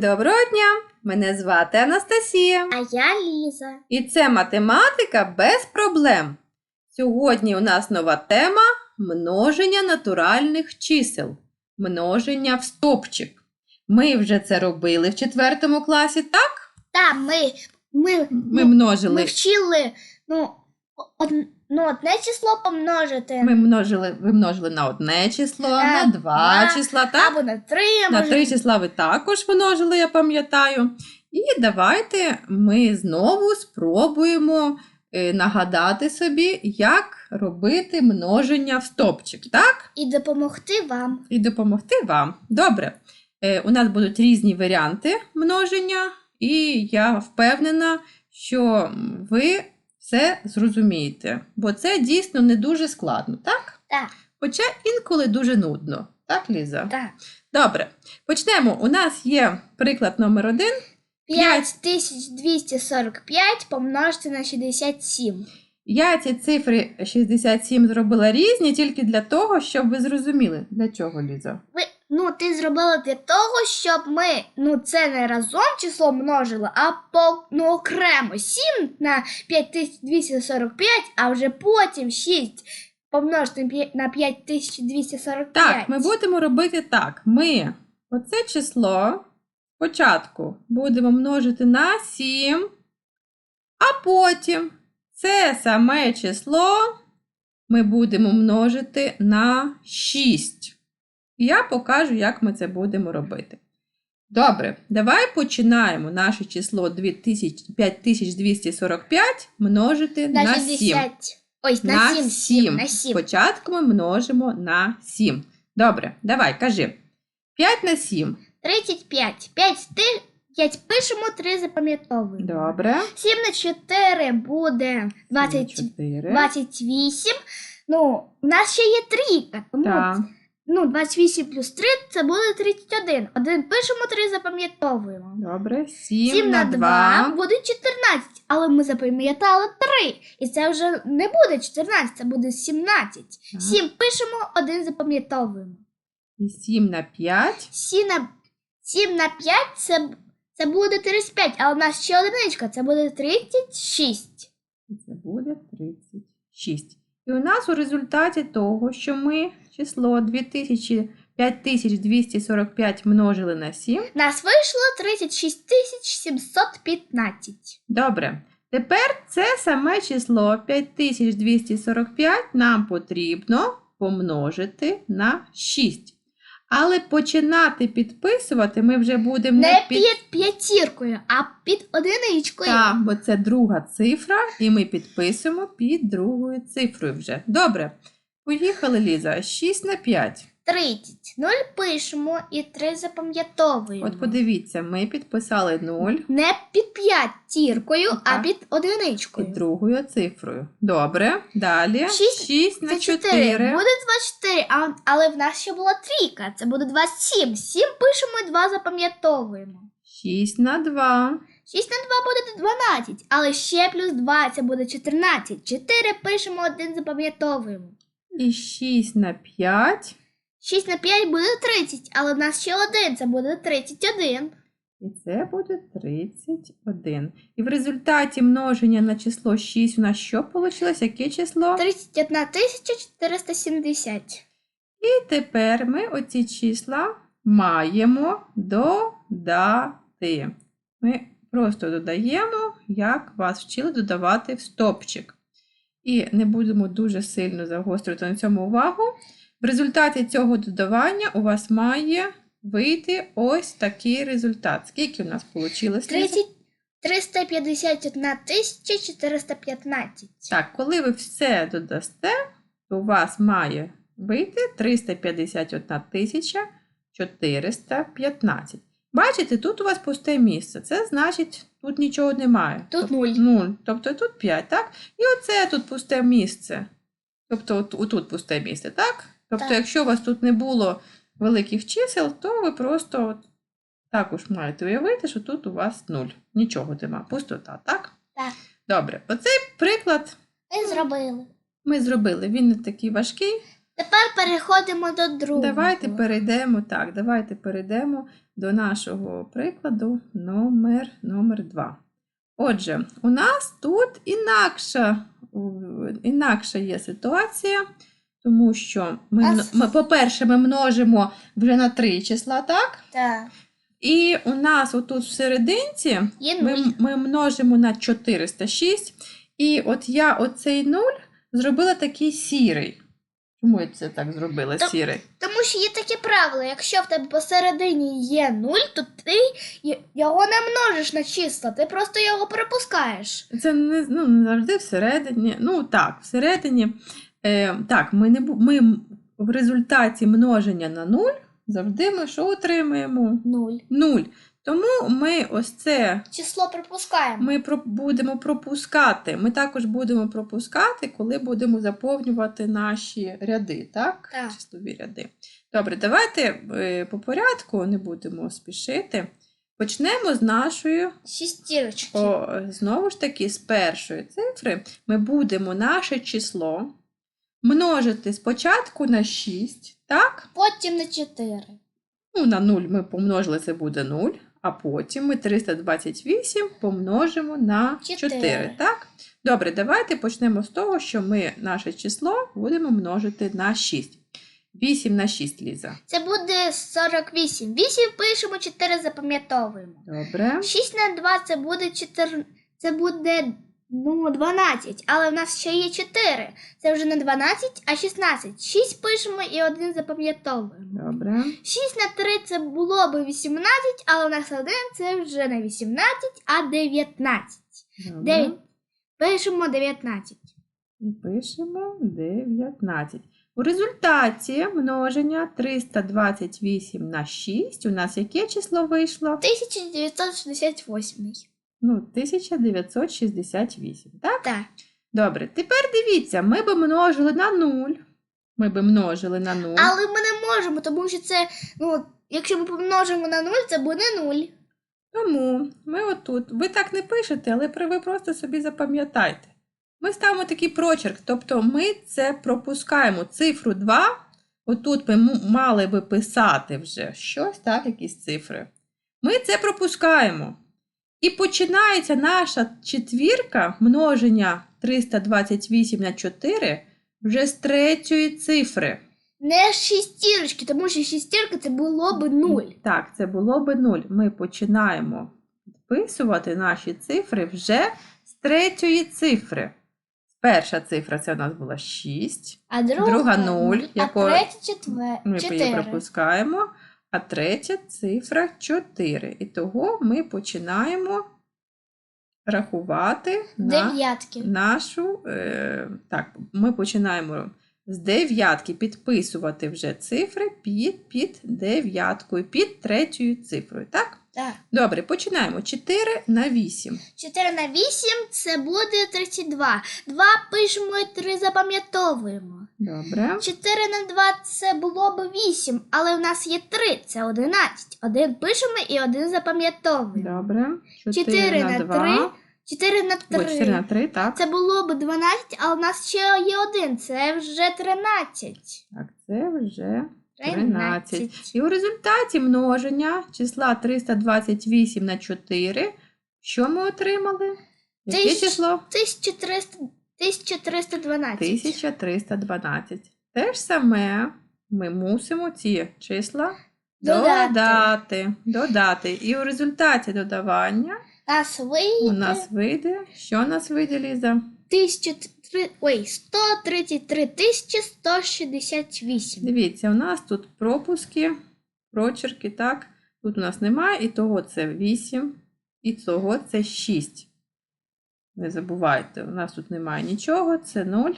Доброго дня! Мене звати Анастасія. А я Ліза. І це математика без проблем. Сьогодні у нас нова тема множення натуральних чисел. Множення в стопчик. Ми вже це робили в четвертому класі, так? Та ми, ми, Ми ми, множили. ми вчили ну, од, ну, одне число помножити Ми множили, ви множили на одне число, на На два два, числа, так? або на три, На може, три числа ви також множили, я пам'ятаю. І давайте ми знову спробуємо е, нагадати собі, як робити множення в стопчик, так? і допомогти вам. І допомогти вам. Добре. Е, У нас будуть різні варіанти множення, і я впевнена, що ви все зрозумієте, бо це дійсно не дуже складно, так? Так, Хоча інколи дуже нудно. Так, Ліза? так. Добре, почнемо. У нас є приклад номер один. 5245 помножити на 67. Я ці цифри 67 зробила різні тільки для того, щоб ви зрозуміли, для чого Ліза. Ви, ну, ти зробила для того, щоб ми ну, це не разом число множили, а по, ну, окремо 7 на 5245, а вже потім 6 помножити на на 5245. Так, ми будемо робити так. Ми оце число спочатку будемо множити на 7, а потім це саме число ми будемо множити на 6. І я покажу, як ми це будемо робити. Добре, давай починаємо наше число 2000 5245 множити на, на 7. 60. Ой, на, На 7, 7. 7, на 7. Спочатку ми множимо на 7. Добре, давай, кажи. 5 на 7. 35. 5, ти, 5 пишемо, 3 запам'ятовуємо. Добре. 7 на 4 буде 20, 4. 28. Ну, у нас ще є трійка, тому Так. Ну, 28 плюс 3 це буде 31. Один пишемо, 3 запам'ятовуємо. Добре. 7, 7 на 2. буде 14, але ми запам'ятали 3. І це вже не буде 14, це буде 17. Так. 7 пишемо, 1 запам'ятовуємо. І 7 на 5. 7 на, 7 на 5 це, це буде 35, а у нас ще одиничка, це буде 36. І це буде 36. І у нас у результаті того, що ми число 2000, 5245 множили на 7. Нас вийшло 36 715. Добре. Тепер це саме число 5245 нам потрібно помножити на 6. Але починати підписувати ми вже будемо Не під п'ятіркою, а під одиничкою. Так, бо це друга цифра, і ми підписуємо під другою цифрою вже. Добре. Поїхали, Ліза. 6 на 5. 30. 0 пишемо і 3 запам'ятовуємо. От подивіться, ми підписали 0 Не під п'ятіркою, а під одиничкою. під другою цифрою. Добре. Далі. Шість 6 на Це 4. 4. Буде 24, а, але в нас ще була трійка. Це буде 27. 7 пишемо і 2 запам'ятовуємо. 6 на 2. 6 на 2 буде 12, але ще плюс 2 це буде 14. 4 пишемо, 1 запам'ятовуємо. І 6 на 5. 6 на 5 буде 30, але в нас ще один, це буде 31. І це буде 31. І в результаті множення на число 6 у нас що вийшло? Яке число? 31 470. І тепер ми оці числа маємо додати. Ми просто додаємо, як вас вчили додавати в стопчик. І не будемо дуже сильно загострювати на цьому увагу. В результаті цього додавання у вас має вийти ось такий результат. Скільки у нас вийшло? 30, 351 415. Так, коли ви все додасте, то у вас має вийти 351 415. Бачите, тут у вас пусте місце. Це значить, тут нічого немає. Тут 0. 0. Тобто тут 5, так? І оце тут пусте місце. Тобто от, отут пусте місце, так? Тобто, Так. якщо у вас тут не було великих чисел, то ви просто от також маєте уявити, що тут у вас 0. Нічого нема. Пустота, так? Так. Добре, оцей приклад Ми зробили. ми зробили. Він не такий важкий. Тепер переходимо до другого. Давайте перейдемо так. Давайте перейдемо до нашого прикладу номер, номер 2. Отже, у нас тут інакша, інакша є ситуація, тому що ми, ми, по-перше, ми множимо вже на 3 числа, так? Так. І у нас отут в серединці ми, ми множимо на 406. І от я оцей 0 зробила такий сірий. Чому це так зробила Та- сірий? Тому що є таке правило, якщо в тебе посередині є нуль, то ти й- його не множиш на числа, ти просто його пропускаєш. Це не, ну, не завжди всередині. Ну так, всередині. Е, так, ми, не, бу- ми в результаті множення на 0 завжди ми що отримуємо? Нуль. 0. Тому ми ось це Число пропускаємо. ми про- будемо пропускати. Ми також будемо пропускати, коли будемо заповнювати наші ряди, так? Так. Числові ряди. Добре, давайте е, по порядку не будемо спішити. Почнемо з нашої, Шістірочки. о, знову ж таки, з першої цифри. Ми будемо наше число множити спочатку на 6, так? Потім на 4. Ну, на 0 ми помножили, це буде 0, а потім ми 328 помножимо на 4. Чотири. так? Добре, давайте почнемо з того, що ми наше число будемо множити на 6. 8 на 6, Ліза. Це буде 48. 8 пишемо, 4 запам'ятовуємо. Добре. 6 на 2 це буде 4. Це буде ну, 12, але в нас ще є 4. Це вже не 12, а 16. 6 пишемо і 1 запам'ятовуємо. Добре. 6 на 3 це було би 18, але у нас 1 це вже не 18, а 19. Добре. 9. Пишемо 19. І пишемо 19. У результаті множення 328 на 6 у нас яке число вийшло? 1968. Ну, 1968, так? Так. Добре, тепер дивіться, ми би множили на 0. Ми би множили на 0. Але ми не можемо, тому що це, ну, якщо ми помножимо на 0, це буде 0. Тому ми отут, ви так не пишете, але ви просто собі запам'ятайте. Ми ставимо такий прочерк, тобто ми це пропускаємо. Цифру 2, отут ми мали би писати вже щось, так, якісь цифри. Ми це пропускаємо. І починається наша четвірка множення 328 на 4 вже з третьої цифри. Не з шістірочки, тому що шістірка це було б 0. Так, це було би 0. Ми починаємо підписувати наші цифри вже з третьої цифри. Перша цифра це у нас була 6. А друга, Друга нуль, а якої- третя четвер... Ми її 4. пропускаємо. А третя цифра 4. І того ми починаємо рахувати на нашу. Е, так, ми починаємо з дев'ятки підписувати вже цифри під, під дев'яткою, під третьою цифрою. Так? Так. Добре, починаємо. 4 на 8. 4 на 8 це буде 32. 2 пишемо і 3 запам'ятовуємо. Добре. 4 на 2 це було б 8, але в нас є 3, це 11. 1 пишемо і 1 запам'ятовуємо. Добре. 4, Чотири на на 2. три. 4 на 3. Ой, 4 на 3, так. Це було б 12, а у нас ще є 1, це вже 13. Так, це вже 13. 13. І у результаті множення числа 328 на 4. Що ми отримали? Яке Тисяч- число? 1300, 1312. 1312. Те ж саме ми мусимо ці числа Додати. додати. додати. І у результаті додавання Нас у вийде нас вийде. Що у нас вийде, Ліза? 1003, ой, 133 тисячі 168. Дивіться, у нас тут пропуски, прочерки, так? Тут у нас немає, і того це 8, і того це 6. Не забувайте, у нас тут немає нічого, це 0.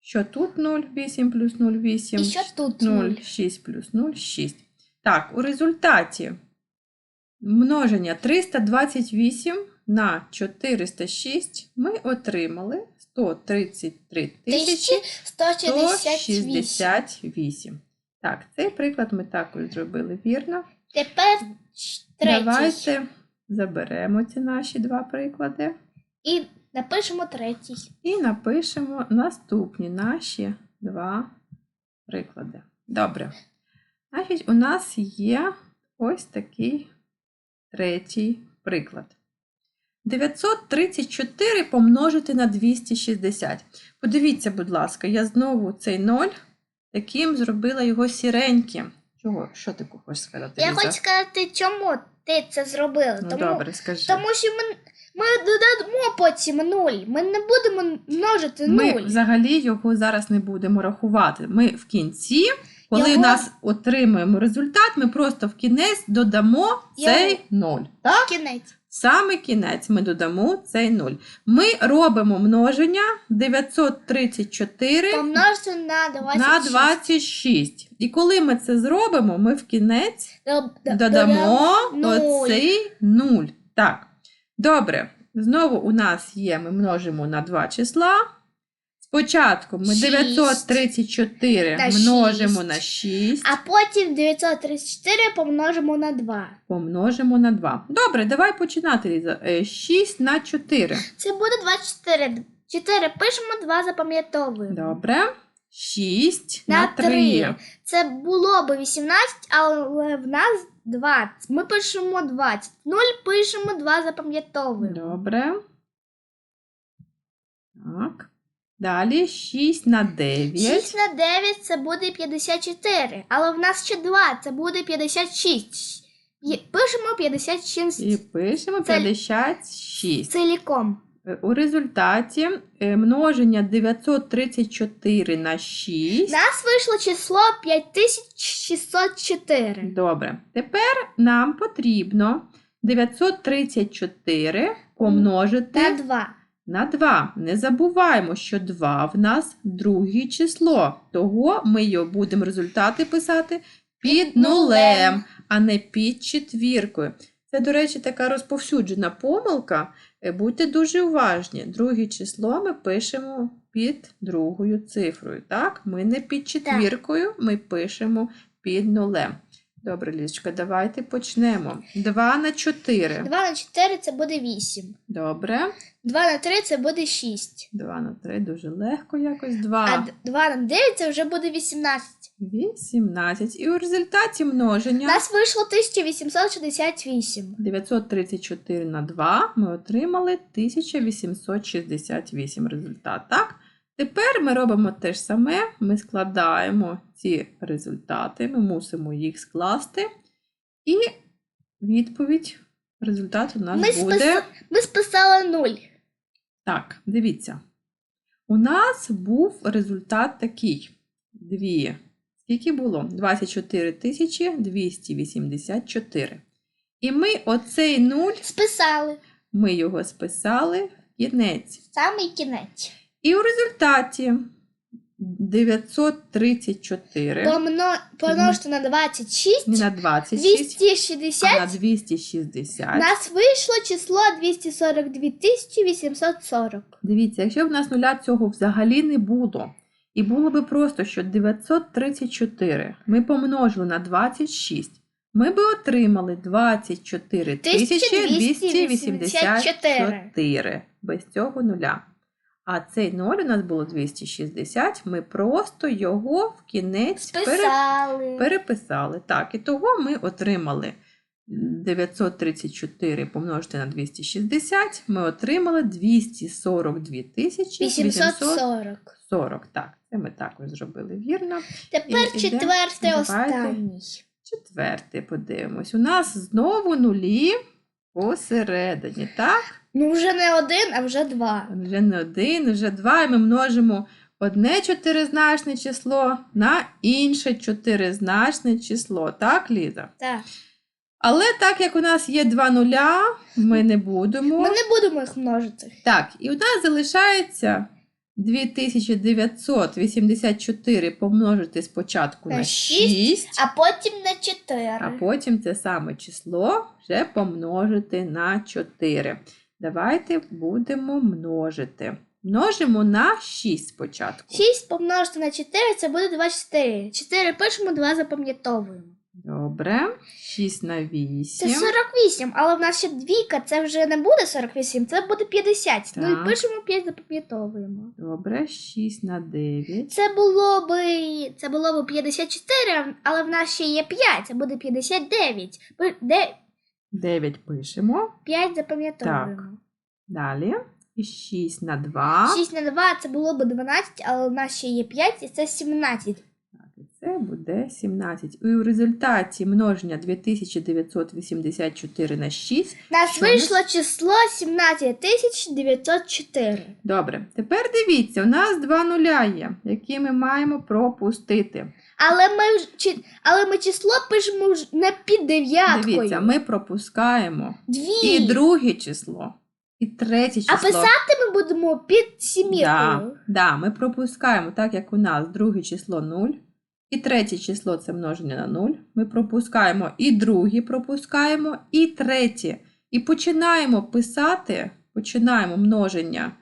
Що тут 0, 8 плюс 0, 8. І що тут 0, 0? 6 плюс 0, 6. Так, у результаті множення 328 на 406 ми отримали 133 тисячі 1168. 168. Так, цей приклад ми також зробили вірно. Тепер третій. Давайте заберемо ці наші два приклади І напишемо третій. і напишемо наступні наші два приклади. Добре. Значить, у нас є ось такий третій приклад. 934 помножити на 260. Подивіться, будь ласка, я знову цей 0 таким зробила його сіреньким. Чого? Що ти хочеш сказати? Я Ліза? хочу сказати, чому ти це зробила. Ну, тому, добре, скажи. тому що ми, ми додамо потім нуль. Ми не будемо множити Ми взагалі його зараз не будемо рахувати. Ми в кінці, коли Його- нас отримуємо результат, ми просто в кінець додамо Його- цей 0. Так? Кінець. Саме кінець ми додамо цей 0. Ми робимо множення 934 Помножити на 26. на 26. І коли ми це зробимо, ми в кінець Доб- додамо нуль. оцей 0. Так. Добре. Знову у нас є, ми множимо на два числа. Спочатку ми Шість. 934 На множимо шість. на 6, А потім 934 помножимо на 2. помножимо на 2. Добре, давай починати, Ліза. Е, 6 на 4. Це буде 24. 4 пишемо, 2 запам'ятовуємо. Добре. 6 На на 3. 3. Це було б 18, але в нас 20. Ми пишемо 20. 0 пишемо, 2 запам'ятовуємо. Добре. Так. Далі 6 на 9. 6 на 9 це буде 54. Але в нас ще 2, це буде 56. Є- Пишемо 56 І пишемо Це- 56. ціліком. Е, У результаті е, множення 934 на 6. Нас вийшло число 5604. Добре. Тепер нам потрібно 934 помножити На 2. На 2. Не забуваємо, що 2 в нас друге число. Того ми його будемо результати писати під нулем, а не під четвіркою. Це, до речі, така розповсюджена помилка. Е, Будьте дуже уважні. Друге число ми пишемо під другою цифрою. Так? Ми не під четвіркою, ми пишемо під нулем. Добре, Лізочка, давайте почнемо. 2 на 4. 2 на 4 це буде 8. Добре. 2 на 3 це буде 6. 2 на 3 дуже легко якось. А 2. д- 2 на 9 це вже буде 18. 18. І у результаті У множення нас вийшло 1868. 934 на 2 ми отримали 1868 результат. Так? Тепер ми робимо те ж саме, ми складаємо ці результати, ми мусимо їх скласти. І відповідь, результат у нас Ми, буде. спис... Ми списали 0. Так, дивіться. У нас був результат такий. Дві. Скільки було? 24 284. І ми оцей нуль, Списали. ми його списали в кінець. Самий кінець. І у результаті 934 Помно... Помножити на 26. не на 26, 260. а на 260. У нас вийшло число 242 840. Дивіться, якщо б в нас нуля цього взагалі не було, і було би просто, що 934 ми помножили на 26, ми би отримали 24 284 без цього нуля. А цей 0 у нас було 260, ми просто його в кінець пере- переписали. Так, і того ми отримали 934 помножити на 260, ми отримали 242 тисячі 840. 40. Так, це ми також зробили вірно. Тепер І четвертий йдемо. останній. Четвертий подивимось. У нас знову нулі посередині, так? Ну, вже не один, а вже два. Вже не один, вже два, і ми множимо одне чотиризначне число на інше чотиризначне число. Так, Ліза? Так. Але так як у нас є два нуля, ми не будемо. Ми не будемо їх множити. Так, і у нас залишається 2984 помножити спочатку На на 6, А потім на чотири. а потім це саме число вже помножити на 4. Давайте будемо множити. Множимо на 6 спочатку. 6 помножити на 4 це буде 24. 4 пишемо, 2 запам'ятовуємо. Добре. 6 на 8. Це 48, але в нас ще двійка, це вже не буде 48, це буде 50. Ну і пишемо 5, запам'ятовуємо. Добре, 6 на 9. Це було би це було би 54, але в нас ще є 5, це буде 59. Де 9 пишемо. 5 запам'ятовуємо. Далі. І 6 на 2. 6 на 2 це було б 12, але в нас ще є 5, і це 17. Так, це буде 17. І у результаті множення 2984 на 6. У нас Що вийшло число 17904. Добре, тепер дивіться, у нас два нуля є, які ми маємо пропустити. Але ми, чи, але ми число пишемо не під дев'яткою. Дивіться, ми пропускаємо Дві. і друге число, і третє число. А писати ми будемо під Да, сіміркою. да, ми пропускаємо, так як у нас друге число 0, і третє число це множення на 0. Ми пропускаємо і друге пропускаємо, і третє. І починаємо писати, починаємо множення,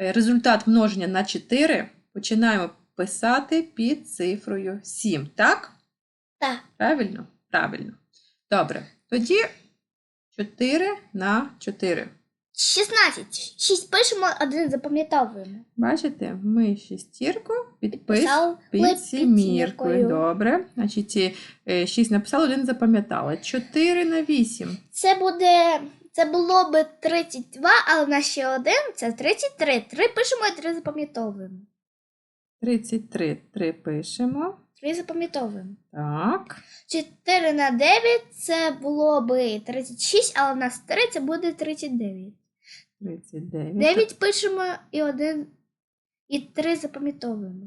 е, результат множення на 4, починаємо писати під цифрою 7. Так? Так. Правильно? Правильно. Добре. Тоді 4 на 4. 16. 6 пишемо, один запам'ятовуємо. Бачите, ми шестірку підписали Писали під сіміркою. Добре. Значить, 6 написали, один запам'ятала. 4 на 8. Це буде. Це було би 32, але в нас ще один, це 33. 3 пишемо і 3 запам'ятовуємо. 33. 3 пишемо. 3 запам'ятовуємо. Так. 4 на 9 це було би 36, але в нас 3 це буде 39. 39. 9 пишемо і 1 і 3 запам'ятовуємо.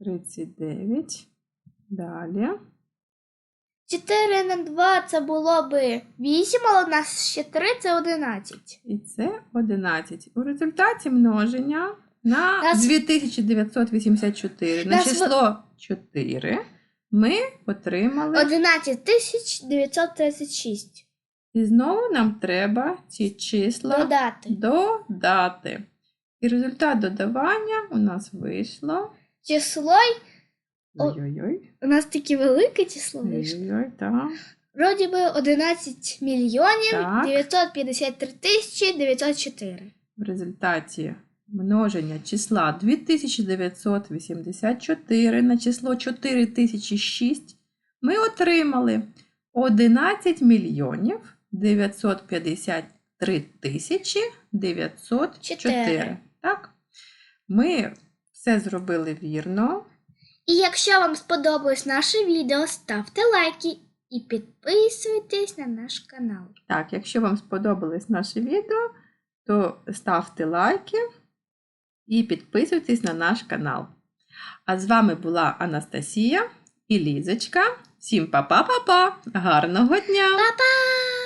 39. Далі. 4 на 2 це було би 8, але в нас ще 3 це 11. І це 11. У результаті множення на Нас- 2984 на Нас число 4 ми отримали 11 936. І знову нам треба ці числа Додати. додати. І результат додавання у нас вийшло. Число, Ой-ой-ой. у нас таке велике число вийшло. Ой-ой-ой, так. Вроді би 11 мільйонів Так. 953 тисячі 904. В результаті множення числа 2984 на число 4006 ми отримали 11 мільйонів 953 тисячі 904. Так? Ми все зробили вірно. І якщо вам сподобалось наше відео, ставте лайки і підписуйтесь на наш канал. Так, якщо вам сподобалось наше відео, то ставте лайки і підписуйтесь на наш канал. А з вами була Анастасія і Лізочка. Всім па-па-па-па! Гарного дня! Па-па!